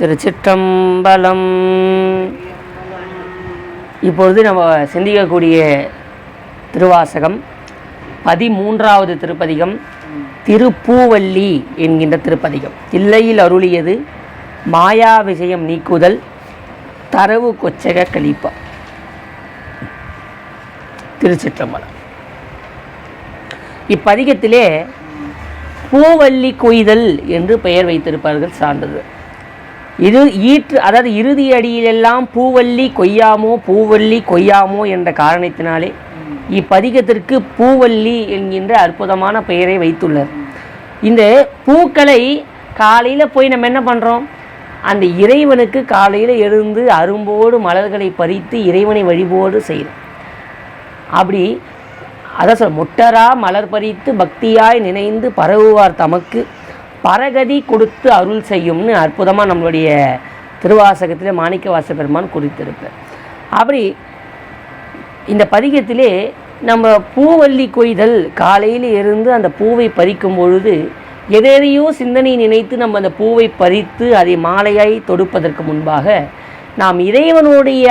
திருச்சிற்றம்பலம். இப்பொழுது நம்ம சிந்திக்கக்கூடிய திருவாசகம் பதிமூன்றாவது திருப்பதிகம் திருப்பூவல்லி என்கின்ற திருப்பதிகம். இல்லையில் அருளியது மாயா விஷயம் நீக்குதல் தரவு கொச்சக கழிப்பா. திருச்சிற்றம்பலம். இப்பதிகத்திலே பூவல்லி கொய்தல் என்று பெயர் வைத்திருப்பார்கள் சான்றது. இது ஈற்று அதாவது இறுதி அடியிலெல்லாம் பூவல்லி கொய்யாமோ பூவல்லி கொய்யாமோ என்ற காரணத்தினாலே இப்பதிகத்திற்கு பூவல்லி என்கின்ற அற்புதமான பெயரை வைத்துள்ளார். இந்த பூக்களை காலையில் போய் நம்ம என்ன பண்ணுறோம் அந்த இறைவனுக்கு காலையில் எழுந்து அரும்போடு மலர்களை பறித்து இறைவனை வழிபோடு செய்கிறோம் அப்படி அதான் சொல் மொட்டரா மலர் பறித்து பக்தியாய் நினைந்து பரவுவார் தமக்கு. பரகதி கொடுத்து அருள் செய்யும்னு அற்புதமாக நம்மளுடைய திருவாசகத்தில் மாணிக்க பெருமான் குறித்திருப்பார். அப்படி இந்த பதிகத்திலே நம்ம பூவல்லி கொய்தல் காலையில் இருந்து அந்த பூவை பறிக்கும் பொழுது எதையோ சிந்தனை நினைத்து நம்ம அந்த பூவை பறித்து அதை மாலையாய் தொடுப்பதற்கு முன்பாக நாம் இறைவனுடைய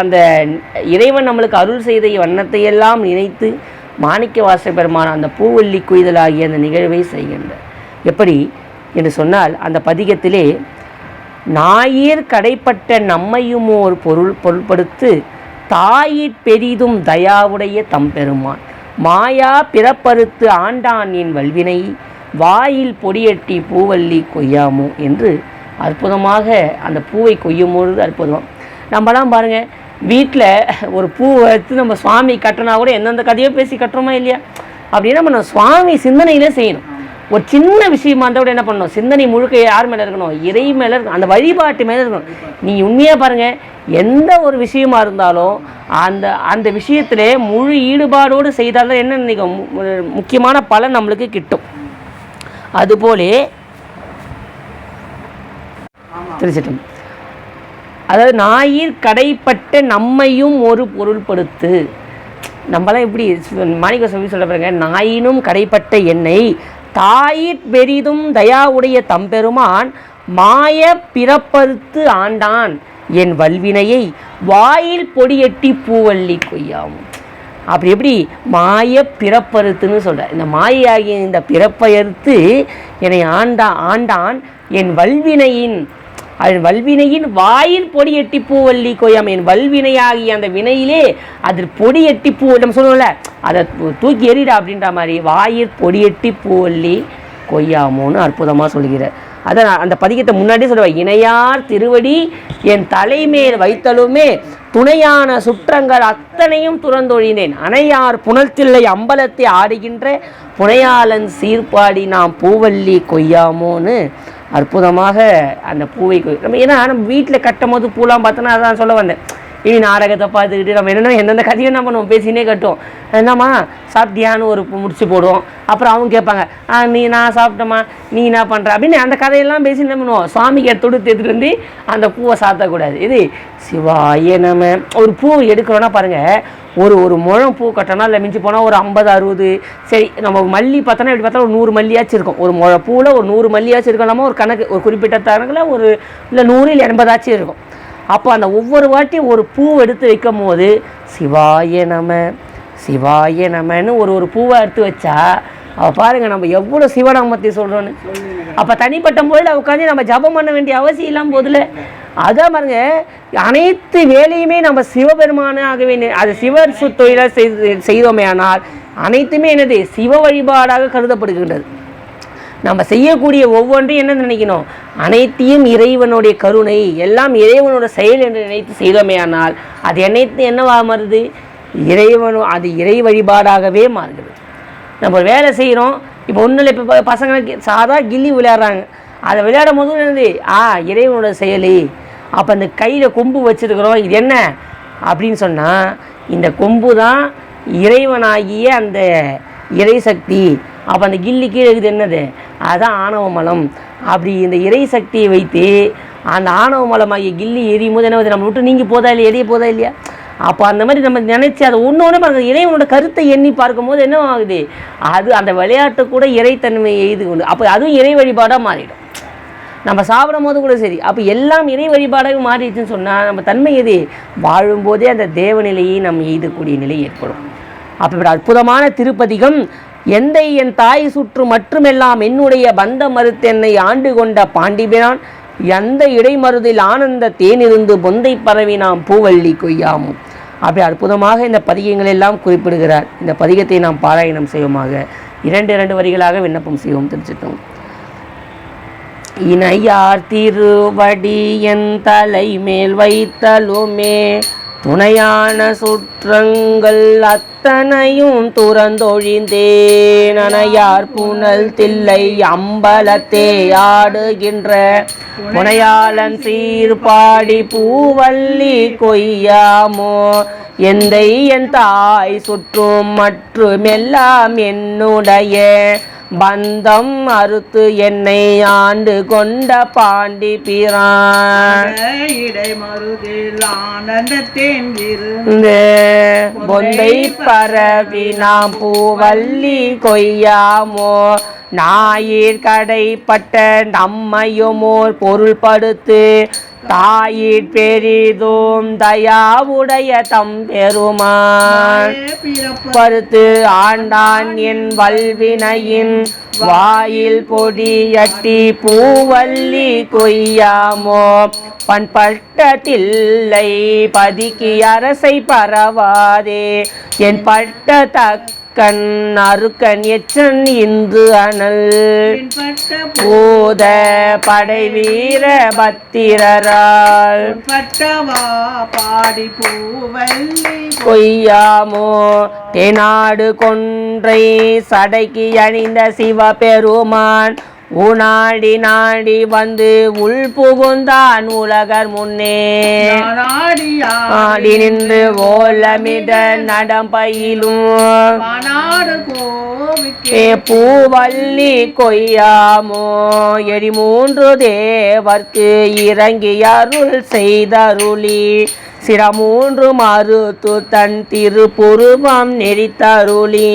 அந்த இறைவன் நம்மளுக்கு அருள் செய்த வண்ணத்தை எல்லாம் நினைத்து மாணிக்க வாச பெருமான அந்த பூவல்லி கொய்தல் ஆகிய அந்த நிகழ்வை செய்கின்றார். எப்படி என்று சொன்னால் அந்த பதிகத்திலே நாயீர் கடைப்பட்ட நம்மையும் ஒரு பொருள் பொருள்படுத்து தாயிற் பெரிதும் தயாவுடைய தம்பெருமான். மாயா பிறப்பறுத்து ஆண்டான் என் வல்வினை வாயில் பொடியட்டி பூவல்லி கொய்யாமோ என்று அற்புதமாக அந்த பூவை கொய்யும் பொழுது அற்புதம். நம்மலாம் பாருங்கள் வீட்டில் ஒரு பூவை எடுத்து நம்ம சுவாமி கட்டினா கூட எந்தெந்த கதையோ பேசி கட்டுறோமா இல்லையா? அப்படின்னா நம்ம சுவாமி சிந்தனையிலே செய்யணும். ஒரு சின்ன விஷயமா இருந்தால் கூட என்ன பண்ணணும்? சிந்தனை முழுக்க யார் மேலே இருக்கணும்? இறை மேலே இருக்கணும்? அந்த வழிபாட்டு மேலே இருக்கணும். நீங்கள் உண்மையாக பாருங்கள் எந்த ஒரு விஷயமா இருந்தாலும் அந்த அந்த விஷயத்தில் முழு ஈடுபாடோடு செய்தால்தான் என்ன நினைக்கும்? முக்கியமான பலன் நம்மளுக்கு கிட்டும். அதுபோலே திருச்சிட்டம். அதாவது நாயிர் கடைப்பட்ட நம்மையும் ஒரு பொருள்படுத்து. நம்மளாம் எப்படி மாணிக்க சொல்லி சொல்ல பாருங்க நாயினும் கடைப்பட்ட என்னை தாயிற் பெரிதும் தயாவுடைய தம்பெருமான் மாய பிறப்பறுத்து ஆண்டான் என் வல்வினையை. வாயில் பொடியட்டி பூவல்லி கொய்யாவும் அப்படி எப்படி? மாய பிறப்பறுத்துன்னு சொல்கிறார் இந்த மாயாகிய இந்த பிறப்பயர்த்து என்னை ஆண்டா ஆண்டான் என் வல்வினையின் அது வல்வினையின் வாயில் பொடியெட்டி பூவல்லி கொய்யாம் என் வல்வினையாகிய அந்த வினையிலே அதில் பொடியெட்டி பூ நம்ம சொல்லுவோம்ல அதை தூ- தூக்கி எறிடா அப்படின்ற மாதிரி வாயில் பொடியெட்டி பூவல்லி கொய்யாமோன்னு அற்புதமாக சொல்கிறார் அதான் நான் அந்த பதிகத்தை முன்னாடியே சொல்லுவேன். இணையார் திருவடி என் தலைமேல் வைத்தலுமே துணையான சுற்றங்கள் அத்தனையும் துறந்தொழினேன் அணையார் புனல்தில்லை அம்பலத்தை ஆடுகின்ற புனையாளன் சீர்பாடி நாம் பூவல்லி கொய்யாமோன்னு அற்புதமாக அந்த பூவை நம்ம ஏன்னா நம்ம வீட்டில் கட்டும் போது பூலாம் பார்த்தோன்னா அதான் சொல்ல வந்தேன். இனி நாடகத்தை பார்த்துக்கிட்டு நம்ம என்னென்ன எந்தெந்த கதையும் என்ன பண்ணுவோம்? பேசினே கட்டுவோம். என்னம்மா? சாப்பிட்டியான்னு ஒரு முடிச்சு போடுவோம். அப்புறம் அவங்க கேட்பாங்க ஆ நீ நான் சாப்பிட்டோமா நீ என்ன பண்ணுற அப்படின்னு அந்த கதையெல்லாம் பேசி என்ன பண்ணுவோம்? சுவாமிக்கு தொடுத்து எடுத்துட்டு வந்து அந்த பூவை சாத்தக்கூடாது. இது சிவாயே நம்ம ஒரு பூ எடுக்கிறோன்னா பாருங்கள் ஒரு ஒரு முழம் பூ கட்டோன்னா இல்லை மிஞ்சி போனால் ஒரு ஐம்பது அறுபது சரி நம்ம மல்லி பார்த்தோன்னா இப்படி பார்த்தா ஒரு நூறு மல்லியாச்சும் இருக்கும். ஒரு முழ பூவில் ஒரு நூறு மல்லியாச்சும் இருக்கலாமா ஒரு கணக்கு ஒரு குறிப்பிட்ட தரங்களில் ஒரு இல்லை நூறு இல்லை எண்பதாச்சும் இருக்கும். அப்போ அந்த ஒவ்வொரு வாட்டியும் ஒரு பூ எடுத்து வைக்கும் போது சிவாய நம சிவாய நமன்னு ஒரு ஒரு பூவை எடுத்து வச்சா அவள் பாருங்க நம்ம எவ்வளோ சிவநாமத்தை சொல்கிறோன்னு அப்போ தனிப்பட்ட முறையில் உட்காந்து நம்ம ஜபம் பண்ண வேண்டிய அவசியம் இல்லாமல் போதில் அதான் பாருங்க அனைத்து வேலையுமே நம்ம சிவபெருமானாகவே அது சிவர் சு தொழிலாக செய்து செய்தோமே ஆனால் அனைத்துமே என்னது சிவ வழிபாடாக கருதப்படுகின்றது. நம்ம செய்யக்கூடிய ஒவ்வொன்றையும் என்ன நினைக்கணும்? அனைத்தையும் இறைவனுடைய கருணை எல்லாம் இறைவனோட செயல் என்று நினைத்து செய்தோமே ஆனால் அது அனைத்து என்னவா மாறுது? இறைவனு அது இறை வழிபாடாகவே மாறுகிறது. நம்ம வேலை செய்கிறோம் இப்போ ஒன்றும் இல்லை இப்போ பசங்களுக்கு சாதா கில்லி விளையாடுறாங்க. அதை விளையாடும் போது என்னது? ஆ இறைவனோட செயலி. அப்போ அந்த கையில் கொம்பு வச்சிருக்கிறோம் இது என்ன? அப்படின்னு சொன்னால் இந்த கொம்பு தான் இறைவனாகிய அந்த இறை சக்தி. அப்போ அந்த கில்லி கீழே இருக்குது என்னது? அதுதான் ஆணவ மலம். அப்படி இந்த இறை சக்தியை வைத்து அந்த ஆணவ மலமாகிய கில்லி எரியும் போது என்ன நம்ம விட்டு நீங்கி போதா இல்லையா? எரிய போதா இல்லையா? அப்போ அந்த மாதிரி நம்ம நினச்சி அதை ஒன்று ஒன்று பாருங்க. இறைவனோட கருத்தை எண்ணி பார்க்கும்போது என்ன ஆகுது? அது அந்த விளையாட்டு கூட இறைத்தன்மையை எய்து கொண்டு அப்போ அதுவும் இறை வழிபாடாக மாறிடும். நம்ம சாப்பிடும் போது கூட சரி. அப்போ எல்லாம் இறை வழிபாடாக மாறிடுச்சுன்னு சொன்னால் நம்ம தன்மை எது? வாழும்போதே அந்த தேவநிலையை நம்ம எய்தக்கூடிய நிலை ஏற்படும். அப்போ அற்புதமான திருப்பதிகம் எந்தை என் தாய் சுற்று மற்றுமெல்லாம் என்னுடைய பந்த மறுத்தென்னை ஆண்டு கொண்ட பாண்டிபிரான்? எந்த இடைமருதில் ஆனந்த தேனிருந்து பொந்தை பரவி நாம் பூவள்ளி கொய்யாமும்? அப்படி அற்புதமாக இந்த பதிகங்கள் எல்லாம் குறிப்பிடுகிறார். இந்த பதிகத்தை நாம் பாராயணம் செய்வோமாக. இரண்டு இரண்டு வரிகளாக விண்ணப்பம் செய்வோம். திருச்சிட்டோம் இணையார் திருவடி என் தலை மேல் வைத்தலுமே துணையான சுற்றங்கள் அத்தனையும் துறந்தொழிந்தேன் அணையார் புனல் தில்லை அம்பலத்தே ஆடுகின்ற புனையாளன் சீர்பாடி பூவல்லி கொய்யாமோ எந்தை என் தாய் சுற்றும் மற்றுமெல்லாம் என்னுடைய பந்தம் அறுத்து என்னை ஆண்டு கொண்ட பாண்டி பிரான். இடை மருதில் ஆனந்தத்தேன் பொந்தை பரவி நாம் பூவல்லி கொய்யாமோ ஞாயிற் கடைப்பட்ட நம்மையுமோர் பொருள்படுத்து தாயிற் பெரிதோம் தயாவுடைய தம் பெருமான் பருத்து ஆண்டான் என் வல்வினையின் வாயில் பொடியட்டி பூவல்லி கொய்யாமோ. பண்பட்டதில்லை பதுக்கி அரசை பரவாதே. என் பட்ட தக்க அருக்கன் எச்சன் இந்து அனல். போத படை வீர பத்திரரால். பாடி பூவல்லி கொய்யாமோ தெனாடு கொன்றை சடைக்கு அணிந்த சிவபெருமான். உனாடி நாடி வந்து உள் புகுந்தான் உலகர் முன்னே. ஆடி நின்று ஓலமிட நடம் பயிலும். மாநாடு கோவிக்கு ஏ பூவல்லி கொய்யாமோ எரி மூன்று தேவர்க்கு இறங்கி அருள் செய்தருளி. சிரமூன்று மறுத்து தன் திருப்புருவம் நெறித்தருளி.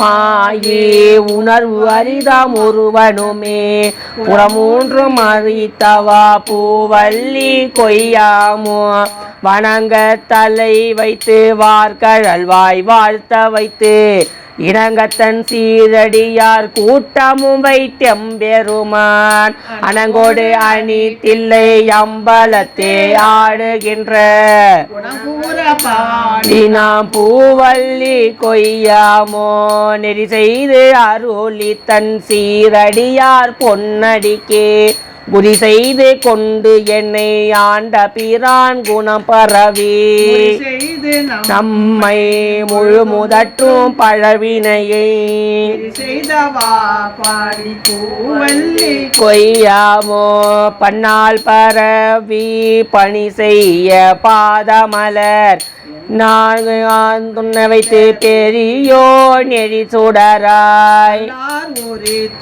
மாயே உணர்வு அரிதாம் ஒருவனுமே. புறமூன்று மறித்தவா பூவல்லி கொய்யாமோ. வணங்க தலை வைத்து வார்கழல் வாய் வாழ்த்த வைத்து இணங்கத்தன் சீரடியார் கூட்டமும் வைத்தெம்பெருமான் அணங்கோடு அணி தில்லை அம்பலத்தே ஆடுகின்ற. நாம் பூவல்லி கொய்யாமோ நெறி செய்து அருளி தன் சீரடியார் பொன்னடிக்கே. குடி செய்து கொண்டு என்னை ஆண்ட பிரான் குணம் பரவி. நம்மை முழு முதற்றும் பழவினையை. செய்தவா? பாடி பூவல்லி. கொய்யாமோ? பன்னால் பரவி பணி செய்ய பாதமலர். நான் வைத்து பெரியோ நெறி சுடராய்.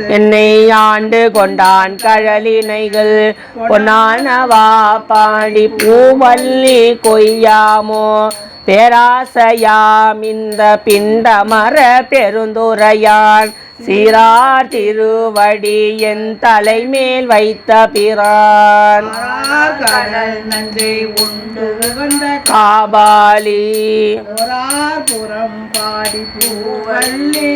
என்னை ஆண்டு கொண்டான் கழலினைகள். பொன்னானவா? பாடி பூவல்லி கொய்யாமோ? பேராசையாம் இந்த பிண்ட மர பெருந்துரையான். சீரார் திருவடி என் தலைமேல் வைத்த பிரான். கடல் நஞ்சை உண்டு வந்த காபாலி. புறம் பாடி பூவல்லி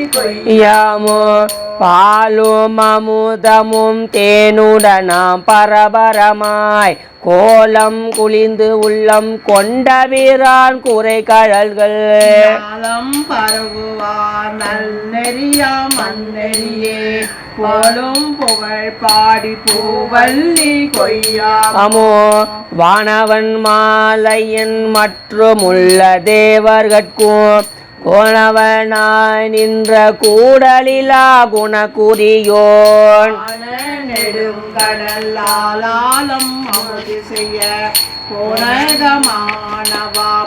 பாலும் அமுதமும் தேனுடனாம் பரபரமாய். கோலம் குளிந்து உள்ளம் கொண்ட வீரான் குறை கழல்கள் பரவுவார் நன்னெறியா மண்ணெறியே போலும் புகழ் பாடி பூவல்லி கொய்யா. அமோ வானவன் மாலையன் மற்றுமுள்ள தேவர்கட்கும் கோணவனாய் நின்ற கூடலிலா குணகுரியோன் ஆன நெடுங்கடல் ஆலாலம் அமுதி செய்ய போனகமானவா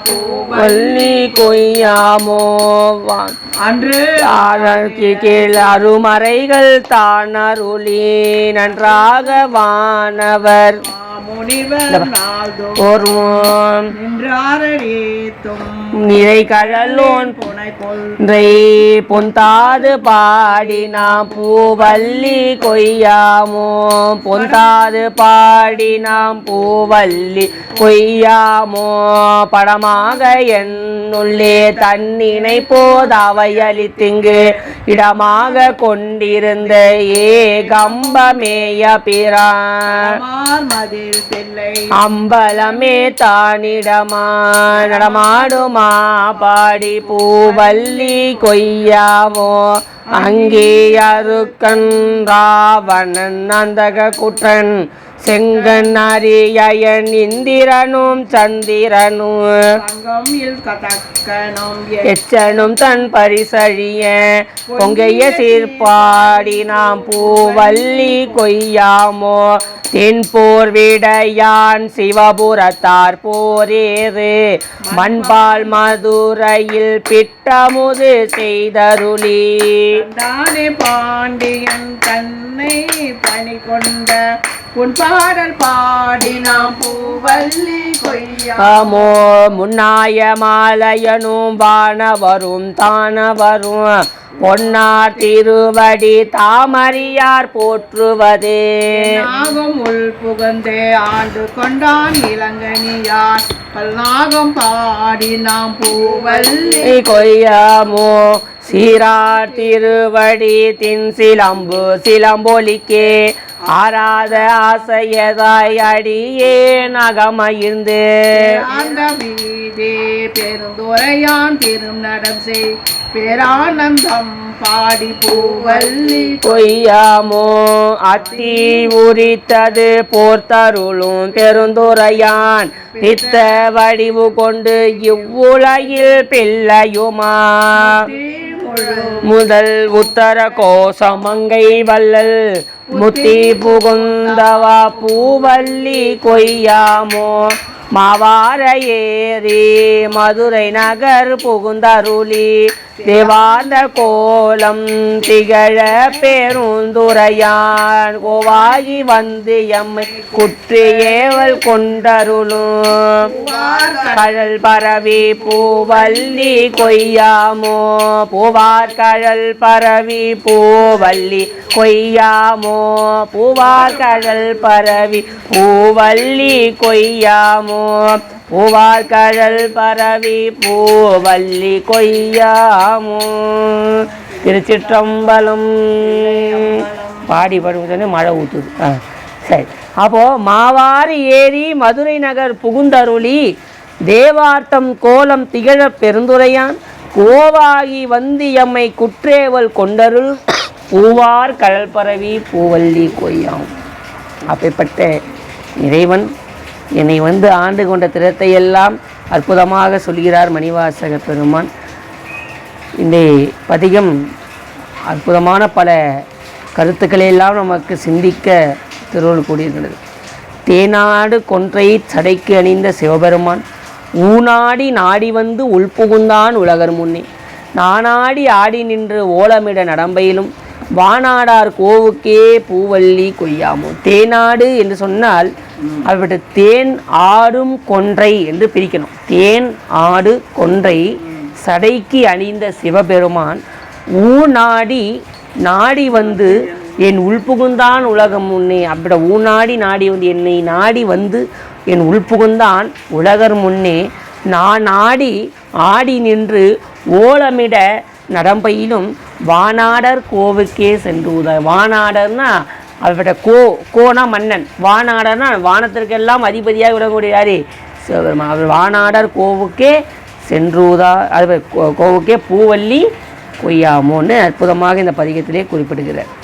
பூவல் வள்ளி கொய்யாமோ அன்று ஆரற்கு கீழ் அருமறைகள் தான் அருளி நன்றாக வானவர். முனிவர் நிறை கழலோன் புனை பொந்தாது பாடி நாம் பூவல்லி கொய்யாமோ? பொந்தாது பாடி நாம் பூவல்லி கொய்யாமோ? படமாக என்னுள்ளே தன்னினை போதவையளித்திங்கு இடமாக கொண்டிருந்த ஏ கம்பமேய பிரான் மார் மதில் பிள்ளை அம்பலமே தானிடமா நடமாடுமா பாடி பூவல்லி கொய்யாமோ. அங்கே அருக்கன் ராவணன் அந்தக குற்றன். செங்கன் அரியன் இந்திரனும் சந்திரனும். எச்சனும் தன் பரிசழிய பொங்கைய சீர்பாடி நாம் பூவல்லி கொய்யாமோ. தென்போர் விடையான் சிவபுரத்தார் போரேறு. மண்பால் மதுரையில் பிட்டமுது செய்தருளி. தானே பாண்டியன் தன்னை பணி கொண்ட உன் பாடல் பாடி நாம் பூவல்லி கொய்யா. ஆமோ முன்னாய மாலையனும் வானவரும் தானவரும் பொன்னார் திருவடி தாமரியார் போற்றுவதே. நாகம் உள் புகந்தே ஆண்டு கொண்டான் இளங்கனியார். பல்நாகம் பாடி நாம் பூவல்லி கொய்யாமோ சீரார் திருவடி தின் சிலம்பு சிலம்பொலிக்கே. ஆராத ஆசையதாய் அடியே நகமயிர்ந்து ஆண்ட வீதே பெருந்துரையான் பெரும் நடம் செய். பேரானந்தம் பாடி பூவல்லி. கொய்யாமோ அத்தி உரித்தது போர்த்தருளும் பெருந்துரையான். பித்த வடிவு கொண்டு இவ்வுலகில் பிள்ளையுமா. முதல் உத்தர கோசமங்கை வள்ளல் முத்தி புகுந்தவா பூவல்லி கொய்யாமோ? மாவார ஏறி மதுரை நகர் புகுந்தருளி தேவார்ந்த கோலம் திகழ பெருந்துரையான் கோவாயி வந்து எம்மை குற்றி ஏவல் கொண்டருளும். கழல் பரவி பூவல்லி கொய்யாமோ? பூவார் கழல் பரவி பூவல்லி கொய்யாமோ? பூவார் கழல் பரவி பூவல்லி கொய்யாமோ? பூவார்கழல் பரவி பூவல்லி கொய்யாமோ. திருச்சிற்றம்பலம். பாடி படுவது மழை ஊற்றுது ஆ சரி. அப்போது மாவாறு ஏரி மதுரை நகர் புகுந்தருளி தேவார்த்தம் கோலம் திகழ பெருந்துரையான். கோவாகி வந்து எம்மை குற்றேவல் கொண்டருள். பூவார் கடல் பரவி பூவல்லி கொய்யாம். அப்பேற்பட்ட இறைவன் என்னை வந்து ஆண்டு கொண்ட திறத்தையெல்லாம் அற்புதமாக சொல்கிறார் மணிவாசக பெருமான். இந்த பதிகம் அற்புதமான பல கருத்துக்களை எல்லாம் நமக்கு சிந்திக்க திருவள்ளுவர் கூடியிருக்கிறது. தேனாடு கொன்றை சடைக்கு அணிந்த சிவபெருமான் ஊனாடி நாடி வந்து உள்புகுந்தான் உலகர் முன்னே. நானாடி ஆடி நின்று ஓலமிட நடம்பையிலும் வானாடார் கோவுக்கே பூவல்லி கொய்யாமோ. தேனாடு என்று சொன்னால் அவற்றை தேன் ஆடும் கொன்றை என்று பிரிக்கணும். தேன் ஆடு கொன்றை சடைக்கு அணிந்த சிவபெருமான் ஊ நாடி நாடி வந்து என் உள்புகுந்தான் உலகம் முன்னே. அப்பட ஊநாடி நாடி வந்து என்னை நாடி வந்து என் உள்புகுந்தான் உலகர் முன்னே. நான் நாடி ஆடி நின்று ஓலமிட நடம்பையிலும் வானாடர் கோவுக்கே சென்று உத வானாடர்னா அவரோட கோ கோனா மன்னன். வானாடர்னா வானத்திற்கெல்லாம் அதிபதியாக விடக்கூடிய யாரு? சிவபெருமான். அவர் வானாடர் கோவுக்கே சென்றூதா அது கோ- கோவுக்கே பூவல்லி கொய்யாமோன்னு அற்புதமாக இந்த பதிகத்திலே குறிப்பிடுகிறார்.